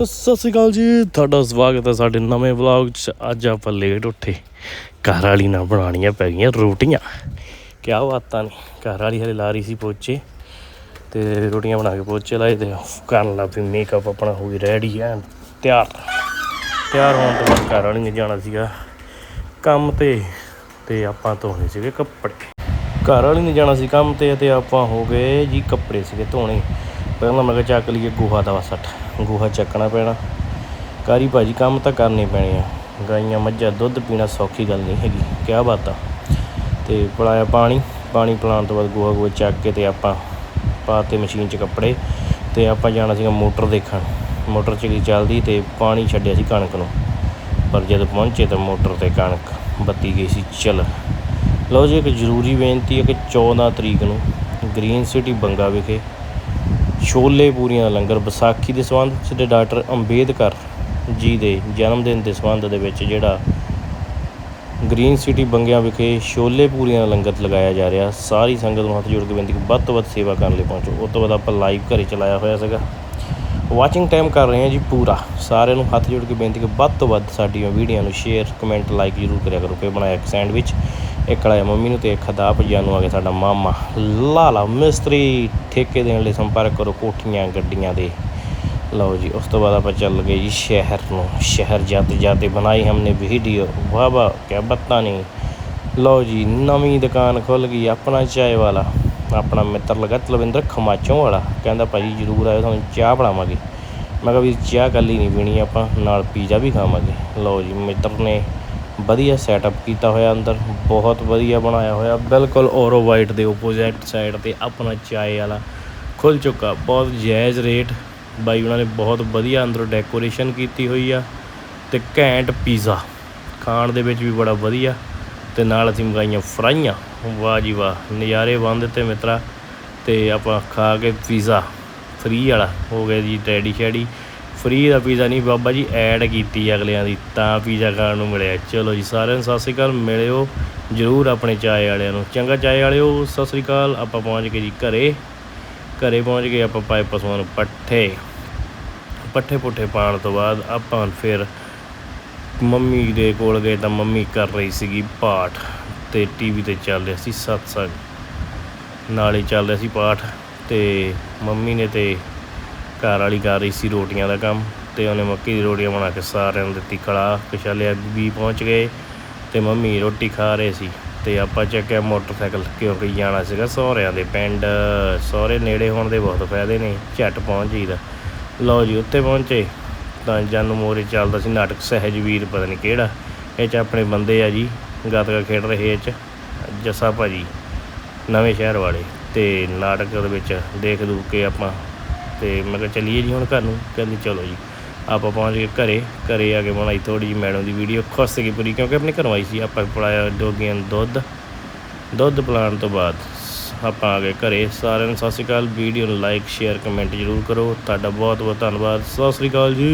ਸਤਿ ਸ਼੍ਰੀ ਅਕਾਲ ਜੀ, ਤੁਹਾਡਾ ਸਵਾਗਤ ਹੈ ਸਾਡੇ ਨਵੇਂ ਵਲੌਗ 'ਚ। ਅੱਜ ਆਪਾਂ ਲੇਟ ਉੱਠੇ। ਘਰ ਵਾਲੀ ਨਾਲ ਬਣਾਉਣੀਆਂ ਪੈ ਗਈਆਂ ਰੋਟੀਆਂ। ਕਿਆ ਬਾਤਾਂ ਨੇ, ਘਰ ਵਾਲੀ ਹਲੇ ਲਾ ਰਹੀ ਸੀ ਪੋਚੇ। ਤੇ ਰੋਟੀਆਂ ਬਣਾ ਕੇ ਪੋਚੇ ਲਾਏ ਤੇ ਕਰਨ ਲੱਗ ਪਈ ਮੇਕਅਪ ਆਪਣਾ ਹੋ ਗਈ ਰੈਡੀ ਐ ਤਿਆਰ। ਤਿਆਰ ਹੋਣ ਤੋਂ ਬਾਅਦ ਘਰ ਵਾਲੀ ਨੇ ਜਾਣਾ ਸੀਗਾ ਕੰਮ ਤੇ ਤੇ ਆਪਾਂ ਧੋਣੇ ਸੀਗੇ ਕੱਪੜੇ। ਘਰ ਵਾਲੀ ਨੇ ਜਾਣਾ ਸੀ ਕੰਮ ਤੇ ਤੇ ਆਪਾਂ ਹੋ ਗਏ ਜੀ ਕੱਪੜੇ ਸੀਗੇ ਧੋਣੇ। ਪਹਿਲਾਂ ਮੈਂ ਕਿਹਾ ਚੱਕ ਲਈਏ ਗੋਹਾ ਦਾ ਵਸਟ ਗੋਹਾ ਚੱਕਣਾ ਪੈਣਾ। ਕਾਰੀ ਭਾਜੀ, ਕੰਮ ਤਾਂ ਕਰਨੇ ਪੈਣੇ ਆ। ਗਾਈਆਂ ਮੱਝਾਂ, ਦੁੱਧ ਪੀਣਾ ਸੌਖੀ ਗੱਲ ਨਹੀਂ ਹੈਗੀ, ਕਿਆ ਬਾਤ ਆ। ਤੇ ਪਿਲਾਇਆ ਪਾਣੀ ਪਾਣੀ ਪਿਲਾਉਣ ਤੋਂ ਬਾਅਦ ਗੋਹਾ ਗੋਹਾ ਚੱਕ ਕੇ ਤੇ ਆਪਾਂ ਪਾਤੇ ਮਸ਼ੀਨ 'ਚ ਕੱਪੜੇ ਤੇ ਆਪਾਂ ਜਾਣਾ ਸੀਗਾ ਮੋਟਰ ਦੇਖਣ। ਮੋਟਰ ਚਲੀ ਚੱਲਦੀ ਤੇ ਪਾਣੀ ਛੱਡਿਆ ਸੀ ਕਣਕ ਨੂੰ। ਪਰ ਜਦ ਪਹੁੰਚੇ ਤਾਂ ਮੋਟਰ ਤੇ ਕਣਕ ਬੱਤੀ ਗਈ ਸੀ, ਚੱਲ। ਲਓ ਜੀ, ਇੱਕ ਜ਼ਰੂਰੀ ਬੇਨਤੀ ਹੈ ਕਿ 14 ਤਰੀਕ ਨੂੰ ਗ੍ਰੀਨ ਸਿਟੀ ਬੰਗਾ ਵਿਖੇ ਛੋਲੇ ਪੂਰੀਆਂ ਦਾ ਲੰਗਰ ਵਿਸਾਖੀ ਦੇ ਸੰਬੰਧ 'ਚ ਤੇ ਡਾਕਟਰ ਅੰਬੇਦਕਰ ਜੀ ਦੇ ਜਨਮ ਦਿਨ ਦੇ ਸੰਬੰਧ ਦੇ ਵਿੱਚ ਜਿਹੜਾ ਗ੍ਰੀਨ ਸਿਟੀ ਬੰਗਿਆਂ ਵਿਖੇ ਛੋਲੇ ਪੂਰੀਆਂ ਦਾ ਲੰਗਰ ਲਗਾਇਆ ਜਾ ਰਿਹਾ। ਸਾਰੀ ਸੰਗਤ ਨੂੰ ਹੱਥ ਜੋੜ ਕੇ ਬੇਨਤੀ ਕਿ ਵੱਧ ਤੋਂ ਵੱਧ ਸੇਵਾ ਕਰਨ ਲਈ ਪਹੁੰਚੋ। ਉਸ ਤੋਂ ਬਾਅਦ ਆਪਾਂ ਲਾਈਵ ਘਰੇ ਚਲਾਇਆ ਹੋਇਆ ਸੀਗਾ। ਵਾਚਿੰਗ ਟਾਈਮ ਕਰ ਰਹੇ ਹਾਂ ਜੀ ਪੂਰਾ। ਸਾਰਿਆਂ ਨੂੰ ਹੱਥ ਜੋੜ ਕੇ ਬੇਨਤੀ ਕਿ ਵੱਧ ਤੋਂ ਵੱਧ ਸਾਡੀਆਂ ਵੀਡੀਓ ਨੂੰ ਸ਼ੇਅਰ ਕਮੈਂਟ ਲਾਈਕ ਜ਼ਰੂਰ ਕਰਿਆ ਕਰੋ। ਕਿ ਬਣਾਇਆ ਇੱਕ ਸੈਂਡਵਿਚ ਇੱਕ ਲਾਇਆ ਮੰਮੀ ਨੂੰ ਤੇ ਇੱਕ ਖਦਾ ਭਜਿਆ ਨੂੰ ਆ ਗਿਆ ਸਾਡਾ ਮਾਮਾ। ਲਾਲਾ ਮਿਸਤਰੀ, ਠੇਕੇ ਦੇਣ ਲਈ ਸੰਪਰਕ ਕਰੋ ਕੋਠੀਆਂ, ਗੱਡੀਆਂ ਦੇ। ਲਓ ਜੀ, ਉਸ ਤੋਂ ਬਾਅਦ ਆਪਾਂ ਚੱਲ ਗਏ ਜੀ ਸ਼ਹਿਰ ਨੂੰ। ਸ਼ਹਿਰ ਜਾਂਦੇ ਜਾਂਦੇ ਬਣਾਈ ਹਮਨੇ ਵੀਡੀਓ। ਵਾਹ ਵਾਹ, ਕਿਆ ਬੱਤਾ ਨਹੀਂ। ਲਓ ਜੀ, ਨਵੀਂ ਦੁਕਾਨ ਖੁੱਲ ਗਈ, ਆਪਣਾ ਚਾਏ ਵਾਲਾ। ਆਪਣਾ ਮਿੱਤਰ ਲੱਗਾ ਤਲਵਿੰਦਰ ਖਮਾਚੋਂ ਵਾਲਾ। ਕਹਿੰਦਾ ਭਾਜੀ ਜਰੂਰ ਆਇਓ, ਤੁਹਾਨੂੰ ਚਾਹ ਬਣਾਵਾਂਗੇ। ਮੈਂ ਕਿਹਾ ਵੀ ਚਾਹ ਕੱਲੀ ਨਹੀਂ ਪੀਣੀ, ਆਪਾਂ ਨਾਲ ਪੀਜ਼ਾ ਵੀ ਖਾਵਾਂਗੇ। ਲਓ ਜੀ, ਮਿੱਤਰ ਨੇ ਵਧੀਆ ਸੈਟਅਪ ਕੀਤਾ ਹੋਇਆ ਅੰਦਰ। ਬਹੁਤ ਵਧੀਆ ਬਣਾਇਆ ਹੋਇਆ। ਬਿਲਕੁਲ ਔਰੋ ਵਾਈਟ ਦੇ ਆਪੋਜ਼ਿਟ ਸਾਈਡ ਤੇ ਆਪਣਾ ਚਾਏ ਵਾਲਾ ਖੁੱਲ ਚੁੱਕਾ। ਬਹੁਤ ਜਾਇਜ਼ ਰੇਟ। ਬਾਈ, ਉਹਨਾਂ ਨੇ ਬਹੁਤ ਵਧੀਆ ਅੰਦਰੋਂ ਡੈਕੋਰੇਸ਼ਨ ਕੀਤੀ ਹੋਈ ਆ ਤੇ ਘੈਂਟ ਪੀਜ਼ਾ। ਖਾਣ ਦੇ ਵਿੱਚ ਵੀ ਬੜਾ ਵਧੀਆ। ਤੇ ਨਾਲ ਅਸੀਂ ਮੰਗਾਈਆਂ ਫਰਾਈਆਂ। ਵਾਹ ਜੀ ਵਾਹ, ਨਜ਼ਾਰੇ ਬੰਦ ਤੇ ਮਿੱਤਰਾ, ਤੇ ਆਪਾਂ ਖਾ ਕੇ ਪੀਜ਼ਾ, ਫ੍ਰੀ ਵਾਲਾ, ਹੋ ਗਿਆ ਜੀ ਰੈਡੀ ਸ਼ੈਡੀ। ਫ੍ਰੀ ਦਾ ਪੀਜ਼ਾ ਨਹੀਂ, ਬਾਬਾ ਜੀ ਐਡ ਕੀਤੀ ਅਗਲਿਆਂ ਦੀ, ਤਾਂ ਪੀਜ਼ਾ ਖਾਣ ਨੂੰ ਮਿਲਿਆ। ਚਲੋ ਜੀ ਸਾਰਿਆਂ ਨੂੰ ਸਤਿ ਸ੍ਰੀ ਅਕਾਲ, ਮਿਲਿਓ ਜਰੂਰ ਆਪਣੇ ਚਾਏ ਵਾਲਿਆਂ ਨੂੰ। ਚੰਗਾ ਚਾਏ ਵਾਲਿਓ, ਸਤਿ ਸ੍ਰੀ ਅਕਾਲ, ਆਪਾਂ ਪਹੁੰਚ ਗਏ ਜੀ ਘਰੇ। ਘਰੇ ਪਹੁੰਚ ਗਏ ਆਪਾਂ ਪਾਏ ਪਸ਼ੂਆਂ ਨੂੰ ਪੱਠੇ। ਪੱਠੇ ਪੁੱਠੇ ਪਾਣ ਤੋਂ ਬਾਅਦ ਆਪਾਂ ਫਿਰ ਮੰਮੀ ਦੇ ਕੋਲ ਗਏ ਤਾਂ ਮੰਮੀ ਕਰ ਰਹੀ ਸੀਗੀ ਪਾਠ ਤੇ ਟੀਵੀ ਤੇ ਚੱਲ ਰਿਹਾ ਸੀ ਸਤਸੰਗ। ਨਾਲ ਹੀ ਚੱਲ ਰਿਹਾ ਸੀ ਪਾਠ ਤੇ ਮੰਮੀ ਨੇ ਤੇ ਘਰ ਵਾਲੀ ਕਰ ਰਹੀ ਸੀ ਰੋਟੀਆਂ ਦਾ ਕੰਮ ਤੇ ਉਹਨੇ ਮੱਕੀ ਦੀ ਰੋਟੀਆਂ ਬਣਾ ਕੇ ਸਾਰਿਆਂ ਨੂੰ ਦਿੱਤੀ ਕੜਾ ਪਿਛਲੇ ਵੀ ਪਹੁੰਚ ਗਏ ਤੇ ਮੰਮੀ ਰੋਟੀ ਖਾ ਰਹੇ ਸੀ ਤੇ ਆਪਾਂ ਚੱਕਿਆ ਮੋਟਰਸਾਈਕਲ ਕਿਉਂਕਿ ਜਾਣਾ ਸੀਗਾ ਸਹੁਰਿਆਂ ਦੇ ਪਿੰਡ। ਸਹੁਰੇ ਨੇੜੇ ਹੋਣ ਦੇ ਬਹੁਤ ਫਾਇਦੇ ਨੇ, ਝੱਟ ਪਹੁੰਚ ਜੀਦਾ ਲਓ ਜੀ ਉੱਤੇ ਪਹੁੰਚੇ। ਤਾਂ ਜਨ ਮੋਰੇ ਚੱਲਦਾ ਸੀ ਨਾਟਕ ਸਹਿਜਵੀਰ ਪਤਾ ਨਹੀਂ ਕਿਹੜਾ। ਇਹ ਚ ਆਪਣੇ ਬੰਦੇ ਆ ਜੀ, ਗੱਤਕਾ ਖੇਡ ਰਹੇ ਇਹ ਚ, ਜੱਸਾ ਭਾਜੀ, ਨਵੇਂ ਸ਼ਹਿਰ ਵਾਲੇ। ਤੇ ਨਾਟਕ ਦੇ ਵਿੱਚ ਦੇਖ ਦੂ ਕੇ ਆਪਾਂ, ਤੇ ਮੈਂ ਕਿਹਾ ਚੱਲੀਏ ਜੀ ਹੁਣ ਘਰ ਨੂੰ, ਕਹਿੰਦੀ ਚਲੋ ਜੀ। ਆਪਾਂ ਪਹੁੰਚ ਗਏ ਘਰੇ ਘਰੇ ਆ ਕੇ ਬਣਾਈ ਥੋੜੀ ਜਿਹੀ ਮੈਡਮ ਦੀ ਵੀਡੀਓ, ਖੁਸ਼ ਸੀਗੀ ਪੂਰੀ, ਕਿਉਂਕਿ ਆਪਣੇ ਘਰੋਂ ਆਈ ਸੀ, ਆਪਾਂ ਪਲਾਇਆ ਡੋਗੀਆਂ ਨੂੰ ਦੁੱਧ ਦੁੱਧ ਪਿਲਾਉਣ ਤੋਂ ਬਾਅਦ। ਆਪਾਂ ਆ ਗਏ ਘਰੇ। ਸਾਰਿਆਂ ਨੂੰ ਸਤਿ ਸ਼੍ਰੀ ਅਕਾਲ। ਵੀਡੀਓ ਨੂੰ ਲਾਈਕ ਸ਼ੇਅਰ ਕਮੈਂਟ ਜ਼ਰੂਰ ਕਰੋ। ਤੁਹਾਡਾ ਬਹੁਤ ਬਹੁਤ ਧੰਨਵਾਦ। ਸਤਿ ਸ਼੍ਰੀ ਅਕਾਲ ਜੀ।